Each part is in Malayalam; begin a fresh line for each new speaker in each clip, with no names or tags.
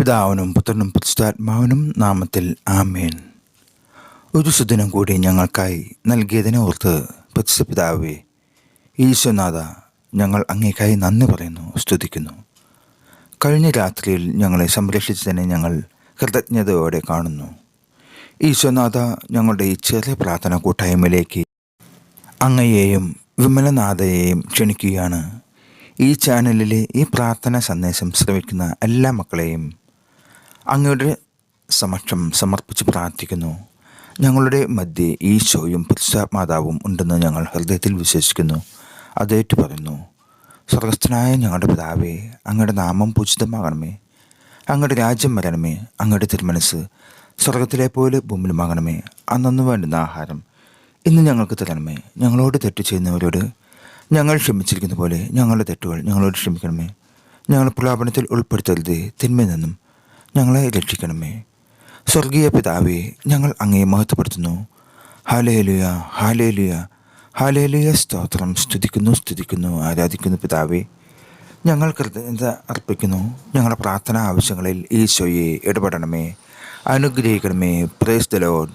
പിതാവിനും പുത്രനും പുസ്താത്മാവിനും നാമത്തിൽ ആമേൻ. ഒരു സുദിനം കൂടി ഞങ്ങൾക്കായി നൽകിയതിനെ ഓർത്ത് പരിശുദ്ധ പിതാവേ ഈശ്വനാഥ ഞങ്ങൾ അങ്ങേക്കായി നന്ദി പറയുന്നു സ്തുതിക്കുന്നു. കഴിഞ്ഞ രാത്രിയിൽ ഞങ്ങളെ സംരക്ഷിച്ചതിനെ ഞങ്ങൾ കൃതജ്ഞതയോടെ കാണുന്നു. ഈശ്വനാഥ ഞങ്ങളുടെ ഈ ചെറിയ പ്രാർത്ഥന കൂട്ടായ്മയിലേക്ക് അങ്ങയെയും വിമലനാഥയെയും ക്ഷണിക്കുകയാണ്. ഈ ചാനലിലെ ഈ പ്രാർത്ഥന സന്ദേശം ശ്രമിക്കുന്ന എല്ലാ മക്കളെയും അങ്ങയുടെ സമക്ഷം സമർപ്പിച്ച് പ്രാർത്ഥിക്കുന്നു. ഞങ്ങളുടെ മധ്യേ ഈശോയും പുരുഷാത്മാതാവും ഉണ്ടെന്ന് ഞങ്ങൾ ഹൃദയത്തിൽ വിശ്വസിക്കുന്നു. അതേറ്റു പറയുന്നു സ്വർഗസ്ഥനായ ഞങ്ങളുടെ പിതാവേ അങ്ങയുടെ നാമം പൂജിതമാകണമേ. അങ്ങയുടെ രാജ്യം വരണമേ. അങ്ങയുടെ തിരുമനസ് സ്വർഗത്തിലെ പോലെ ഭൂമിലുമാകണമേ അന്നു വേണ്ടുന്ന ആഹാരം ഇന്ന് ഞങ്ങൾക്ക് തരണമേ. ഞങ്ങളോട് തെറ്റ് ചെയ്യുന്നവരോട് ഞങ്ങൾ ക്ഷമിച്ചിരിക്കുന്ന പോലെ ഞങ്ങളുടെ തെറ്റുകൾ ഞങ്ങളോട് ക്ഷമിക്കണമേ. ഞങ്ങൾ പ്രലാപനത്തിൽ ഉൾപ്പെടുത്തരുത്. തിന്മയിൽ നിന്നും ഞങ്ങളെ രക്ഷിക്കണമേ. സ്വർഗീയ പിതാവേ ഞങ്ങൾ അങ്ങേ മഹത്വപ്പെടുത്തുന്നു. Hallelujah hallelujah hallelujah. സ്തോത്രം. സ്തുതിക്കുന്നു സ്തുതിക്കുന്നു ആരാധിക്കുന്നു പിതാവേ. ഞങ്ങൾ കൃതജ്ഞത അർപ്പിക്കുന്നു. ഞങ്ങളുടെ പ്രാർത്ഥനാ ആവശ്യങ്ങളിൽ ഈശോയെ ഇടപെടണമേ. അനുഗ്രഹിക്കണമേ. Praise the Lord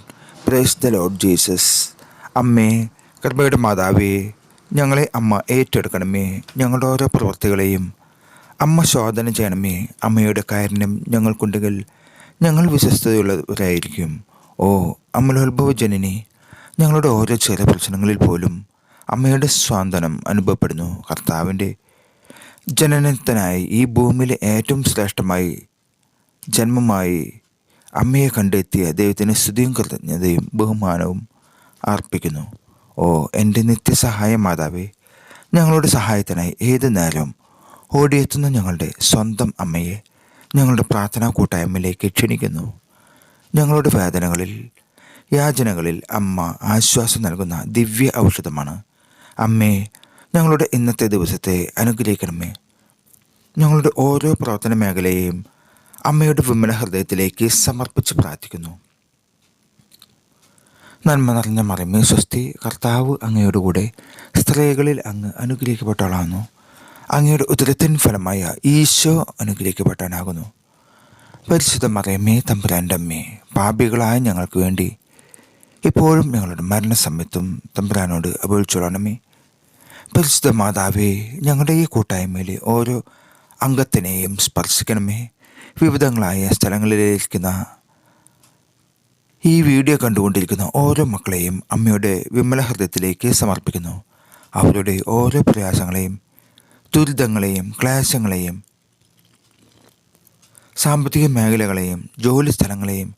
praise the Lord Jesus അമ്മേ കൃപയുടെ മാതാവേ ഞങ്ങളെ അമ്മ ഏറ്റെടുക്കണമേ. ഞങ്ങളുടെ ഓരോ പ്രവൃത്തികളെയും അമ്മ ശോധന ചെയ്യണമേ. അമ്മയുടെ കാരുണ്യം ഞങ്ങൾക്കുണ്ടെങ്കിൽ ഞങ്ങൾ വിശ്വസ്തയുള്ളവരായിരിക്കും ഓ അമലോത്ഭവ ജനനി ഞങ്ങളുടെ ഓരോ ചെറിയ പ്രശ്നങ്ങളിൽ പോലും അമ്മയുടെ സ്വാന്തനം അനുഭവപ്പെടുന്നു. കർത്താവിന്റെ ജനനത്തിനായി ഈ ഭൂമിയിലെ ഏറ്റവും ശ്രേഷ്ഠമായി ജന്മമായി അമ്മയെ കണ്ടെത്തിയ ദൈവത്തിന് സ്തുതിയും കൃതജ്ഞതയും ബഹുമാനവും അർപ്പിക്കുന്നു. ഓ എന്റെ നിത്യസഹായ മാതാവേ ഞങ്ങളുടെ സഹായത്തിനായി ഏത് നേരവും ഓടിയെത്തുന്ന ഞങ്ങളുടെ സ്വന്തം അമ്മയെ ഞങ്ങളുടെ പ്രാർത്ഥനാ കൂട്ടായ്മയിലേക്ക് ക്ഷണിക്കുന്നു. ഞങ്ങളുടെ വേദനകളിൽ യാചനകളിൽ അമ്മ ആശ്വാസം നൽകുന്ന ദിവ്യ ഔഷധമാണ്. അമ്മേ ഞങ്ങളുടെ ഇന്നത്തെ ദിവസത്തെ അനുഗ്രഹിക്കണമേ. ഞങ്ങളുടെ ഓരോ പ്രവർത്തന മേഖലയെയും അമ്മയുടെ വിമല ഹൃദയത്തിലേക്ക് സമർപ്പിച്ച് പ്രാർത്ഥിക്കുന്നു. നന്മ നിറഞ്ഞ മറിമേ സ്വസ്തി കർത്താവ് അങ്ങയോടുകൂടെ സ്ത്രീകളിൽ അങ്ങ് അനുഗ്രഹിക്കപ്പെട്ടവളാകുന്നു. അങ്ങയുടെ ഉദരത്തിൻ ഫലമായ ഈശോ അനുഗ്രഹിക്കപ്പെട്ടാനാകുന്നു പരിശുദ്ധ മറിയമ്മേ തമ്പുരാന്റെ അമ്മേ പാപികളായ ഞങ്ങൾക്ക് വേണ്ടി ഇപ്പോഴും ഞങ്ങളുടെ മരണസമയത്തും തമ്പുരാനോട് അപേക്ഷിച്ചോളണമേ. പരിശുദ്ധ മാതാവേ ഞങ്ങളുടെ ഈ കൂട്ടായ്മയിലെ ഓരോ അംഗത്തിനെയും സ്പർശിക്കണമേ. വിവിധങ്ങളായ സ്ഥലങ്ങളിലിരിക്കുന്ന ഈ വീഡിയോ കണ്ടുകൊണ്ടിരിക്കുന്ന ഓരോ മക്കളെയും അമ്മയുടെ വിമല ഹൃദയത്തിലേക്ക് സമർപ്പിക്കുന്നു. അവരുടെ ഓരോ പ്രയാസങ്ങളെയും ദുരിതങ്ങളെയും ക്ലേശങ്ങളെയും സാമ്പത്തിക മേഖലകളെയും ജോലി സ്ഥലങ്ങളെയും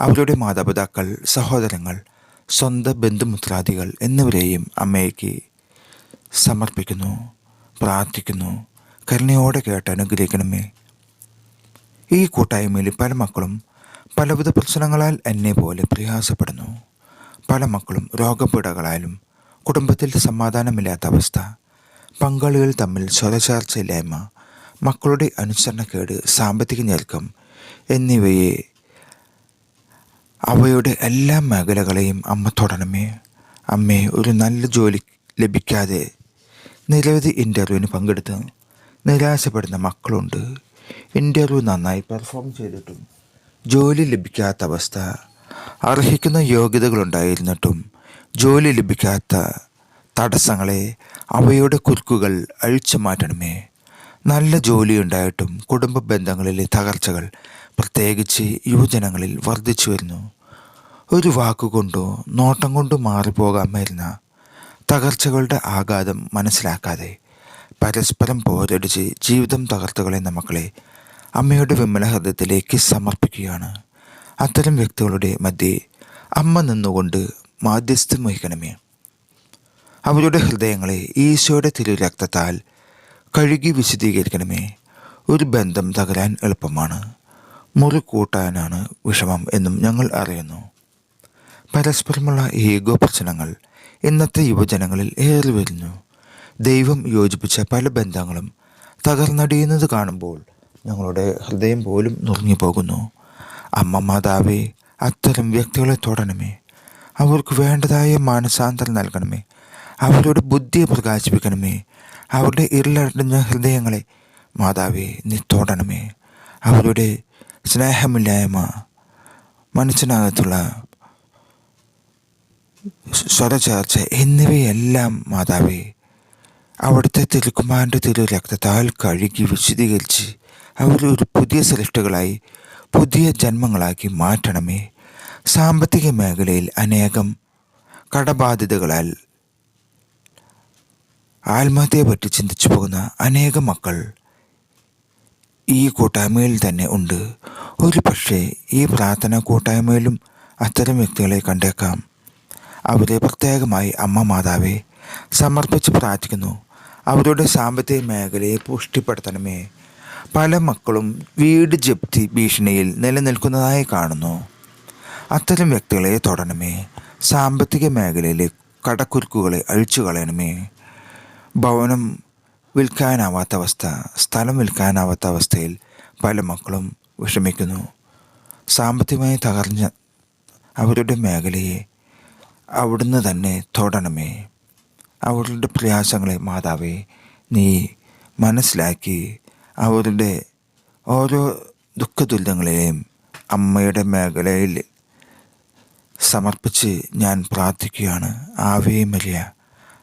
അവരുടെ മാതാപിതാക്കൾ സഹോദരങ്ങൾ സ്വന്തം ബന്ധുമിത്രാദികൾ എന്നിവരെയും അമ്മയ്ക്ക് സമർപ്പിക്കുന്നു പ്രാർത്ഥിക്കുന്നു. കരുണയോടെ കേട്ട് അനുഗ്രഹിക്കണമേ. ഈ കൂട്ടായ്മയിൽ പല മക്കളും പലവിധ പ്രശ്നങ്ങളാൽ എന്നെ പോലെ പ്രയാസപ്പെടുന്നു. പല മക്കളും രോഗപീഠകളാലും കുടുംബത്തിൽ സമാധാനമില്ലാത്ത അവസ്ഥ പങ്കാളികൾ തമ്മിൽ സ്വതചാർച്ചയില്ലായ്മ മക്കളുടെ അനുസരണക്കേട് സാമ്പത്തിക ഞെരുക്കം എന്നിവയെ അവയുടെ എല്ലാ മേഖലകളെയും അമ്മ തൊടണമേ. അമ്മേ ഒരു നല്ല ജോലി ലഭിക്കാതെ നിരവധി ഇന്റർവ്യൂവിന് പങ്കെടുത്ത് നിരാശപ്പെടുന്ന മക്കളുണ്ട്. ഇന്റർവ്യൂ നന്നായി പെർഫോം ചെയ്തിട്ടും ജോലി ലഭിക്കാത്ത അവസ്ഥ അർഹിക്കുന്ന യോഗ്യതകളുണ്ടായിരുന്നിട്ടും ജോലി ലഭിക്കാത്ത തടസ്സങ്ങളെ അവയുടെ കുരുക്കുകൾ അഴിച്ചു മാറ്റണമേ നല്ല ജോലി ഉണ്ടായിട്ടും കുടുംബ ബന്ധങ്ങളിലെ തകർച്ചകൾ പ്രത്യേകിച്ച് യുവജനങ്ങളിൽ വർദ്ധിച്ചു വരുന്നു. ഒരു വാക്കുകൊണ്ടോ നോട്ടം കൊണ്ടോ മാറിപ്പോകാമായിരുന്ന തകർച്ചകളുടെ ആഘാതം മനസ്സിലാക്കാതെ പരസ്പരം പോരടിച്ച് ജീവിതം തകർത്തുകളയുന്ന മക്കളെ അമ്മയുടെ വിമല ഹൃദയത്തിലേക്ക് സമർപ്പിക്കുകയാണ്. അത്തരം വ്യക്തികളുടെ മധ്യേ അമ്മ നിന്നുകൊണ്ട് മാധ്യസ്ഥം വഹിക്കണമേ. അവരുടെ ഹൃദയങ്ങളെ ഈശോയുടെ തിരുരക്തത്താൽ കഴുകി വിശദീകരിക്കണമേ ഒരു ബന്ധം തകരാൻ എളുപ്പമാണ്. മുറി കൂട്ടാനാണ് വിഷമം എന്നും ഞങ്ങൾ അറിയുന്നു. പരസ്പരമുള്ള ഏകോ പ്രശ്നങ്ങൾ ഇന്നത്തെ യുവജനങ്ങളിൽ ഏറി വരുന്നു. ദൈവം യോജിപ്പിച്ച പല ബന്ധങ്ങളും തകർന്നടിയുന്നത് കാണുമ്പോൾ ഞങ്ങളുടെ ഹൃദയം പോലും നുറങ്ങി പോകുന്നു. അമ്മ മാതാവേ അത്തരം വ്യക്തികളെ തൊടണമേ. അവർക്ക് വേണ്ടതായ മാനസാന്തരം നൽകണമേ. അവരുടെ ബുദ്ധിയെ പ്രകാശിപ്പിക്കണമേ. അവരുടെ ഇരുളടഞ്ഞ ഹൃദയങ്ങളെ മാതാവേ നീ തോടണമേ. അവരുടെ സ്നേഹമില്ലായ്മ മനസ്സിനകത്തുള്ള സ്വരചേർച്ച എന്നിവയെല്ലാം മാതാവേ അവിടുത്തെ തിരുക്കുമാരന്റെ തിരു രക്തത്താൽ കഴുകി വിശദീകരിച്ച് അവരൊരു പുതിയ സൃഷ്ടികളായി പുതിയ ജന്മങ്ങളാക്കി മാറ്റണമേ. സാമ്പത്തിക മേഖലയിൽ അനേകം കടബാധ്യതകളാൽ ആത്മഹത്യയെ പറ്റി ചിന്തിച്ചു പോകുന്ന അനേകം മക്കൾ ഈ കൂട്ടായ്മയിൽ തന്നെ ഉണ്ട്. ഒരു പക്ഷേ ഈ പ്രാർത്ഥന കൂട്ടായ്മയിലും അത്തരം വ്യക്തികളെ കണ്ടേക്കാം. അവരെ പ്രത്യേകമായി അമ്മ മാതാവെ സമർപ്പിച്ച് പ്രാർത്ഥിക്കുന്നു. അവരുടെ സാമ്പത്തിക മേഖലയെ പുഷ്ടിപ്പെടുത്തണമേ. പല മക്കളും വീട് ജപ്തി ഭീഷണിയിൽ നിലനിൽക്കുന്നതായി കാണുന്നു. അത്തരം വ്യക്തികളെ തൊടണമേ. സാമ്പത്തിക മേഖലയിലെ കടക്കുരുക്കുകളെ അഴിച്ചു കളയണമേ ഭവനം വിൽക്കാനാവാത്ത അവസ്ഥ സ്ഥലം വിൽക്കാനാവാത്ത അവസ്ഥയിൽ പല മക്കളും വിഷമിക്കുന്നു. സാമ്പത്തികമായി തകർന്ന അവരുടെ മേഖലയെ അവിടുന്ന് തന്നെ തൊടണമേ. അവരുടെ പ്രയാസങ്ങളെ മാതാവേ നീ മനസ്സിലാക്കി. അവരുടെ ഓരോ ദുഃഖദുരിതങ്ങളെയും അമ്മയുടെ മേഖലയിൽ സമർപ്പിച്ച് ഞാൻ പ്രാർത്ഥിക്കുകയാണ്. Ave Maria.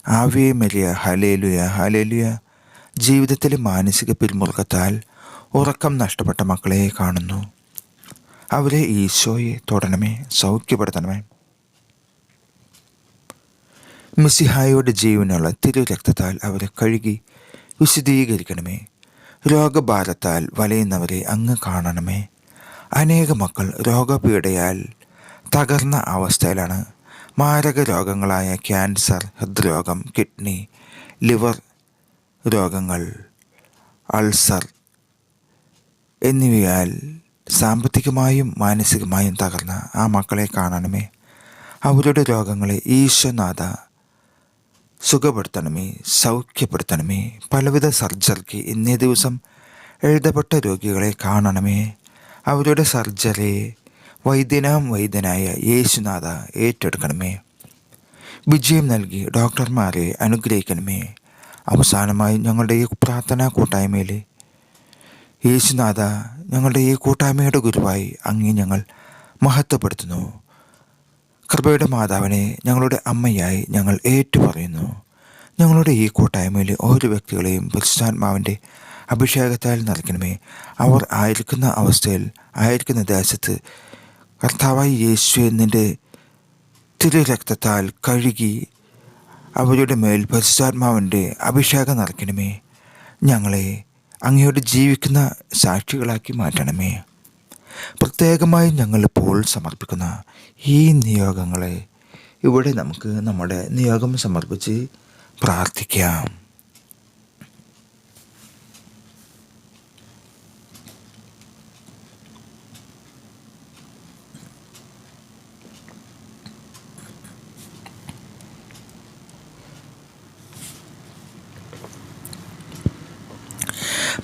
Ave Maria hallelujah hallelujah ജീവിതത്തിലെ മാനസിക പിരിമുറുക്കത്താൽ ഉറക്കം നഷ്ടപ്പെട്ട മക്കളെ കാണുന്നു. അവരെ ഈശോയെ തൊടണമേ സൗഖ്യപ്പെടുത്തണമേ. മിസിഹായുടെ ജീവനുള്ള തിരു രക്തത്താൽ അവരെ കഴുകി വിശദീകരിക്കണമേ രോഗഭാരത്താൽ വലയുന്നവരെ അങ്ങ് കാണണമേ. അനേക മക്കൾ രോഗപീഡയാൽ തകർന്ന അവസ്ഥയിലാണ് മാരക രോഗങ്ങളായ ക്യാൻസർ ഹൃദ്രോഗം കിഡ്നി ലിവർ രോഗങ്ങൾ അൾസർ എന്നിവയാൽ സാമ്പത്തികമായും മാനസികമായും തകർന്ന ആ മക്കളെ കാണണമേ. അവരുടെ രോഗങ്ങളെ ഈശ്വനാഥ സുഖപ്പെടുത്തണമേ സൗഖ്യപ്പെടുത്തണമേ. പലവിധ സർജറിക്ക് ഇന്നേ ദിവസം എഴുതപ്പെട്ട രോഗികളെ കാണണമേ. അവരുടെ സർജറിയെ വൈദ്യനാം വൈദ്യനായ യേശുനാഥ ഏറ്റെടുക്കണമേ. വിജയം നൽകി ഡോക്ടർമാരെ അനുഗ്രഹിക്കണമേ. അവസാനമായി ഞങ്ങളുടെ ഈ പ്രാർത്ഥനാ കൂട്ടായ്മയിൽ യേശുനാഥ ഞങ്ങളുടെ ഈ കൂട്ടായ്മയുടെ ഗുരുവായി അങ്ങേ ഞങ്ങൾ മഹത്വപ്പെടുത്തുന്നു. കൃപയുടെ മാതാവിനെ ഞങ്ങളുടെ അമ്മയായി ഞങ്ങൾ ഏറ്റുപറയുന്നു. ഞങ്ങളുടെ ഈ കൂട്ടായ്മയിലെ ഓരോ വ്യക്തികളെയും പരിശുദ്ധാത്മാവിന്റെ അഭിഷേകത്താൽ നിറയ്ക്കണമേ. അവർ ആയിരിക്കുന്ന അവസ്ഥയിൽ ആയിരിക്കുന്ന ദേശത്ത് കർത്താവായി യേശു എന്നിന്റെ തിരു രക്തത്താൽ കഴുകി അവരുടെ മേൽ പരിശുദ്ധാത്മാവിന്റെ അഭിഷേകം നടക്കണമേ. ഞങ്ങളെ അങ്ങയോട് ജീവിക്കുന്ന സാക്ഷികളാക്കി മാറ്റണമേ. പ്രത്യേകമായി ഞങ്ങളിപ്പോൾ സമർപ്പിക്കുന്ന ഈ നിയോഗങ്ങളെ ഇവിടെ നമുക്ക് നമ്മുടെ നിയോഗം സമർപ്പിച്ച് പ്രാർത്ഥിക്കാം.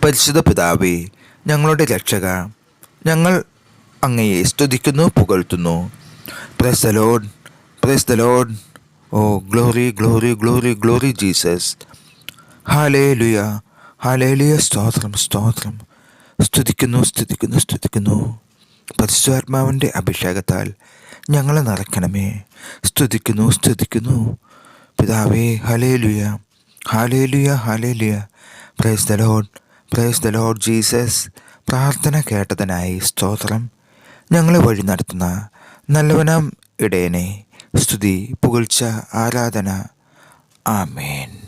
പരിശുദ്ധ പിതാവേ ഞങ്ങളുടെ രക്ഷക ഞങ്ങൾ അങ്ങയെ സ്തുതിക്കുന്നു പുകഴ്ത്തുന്നു. Praise the Lord praise the Lord oh glory glory glory glory Jesus hallelujah hallelujah ലുയ സ്തോത്രം സ്തോത്രം. സ്തുതിക്കുന്നു സ്തുതിക്കുന്നു സ്തുതിക്കുന്നു. പരിശുദ്ധാത്മാവിന്റെ അഭിഷേകത്താൽ ഞങ്ങളെ നിറയ്ക്കണമേ. സ്തുതിക്കുന്നു സ്തുതിക്കുന്നു. പിതാവേ ഹലേ ലുയ hallelujah hallelujah praise the Lord praise the Lord Jesus പ്രാർത്ഥന കേട്ടതിനായി സ്തോത്രം. ഞങ്ങളെ വഴി നടത്തുന്ന നല്ലവനാം ഇടയനെ സ്തുതി പുകഴ്ച ആരാധന. ആമേൻ.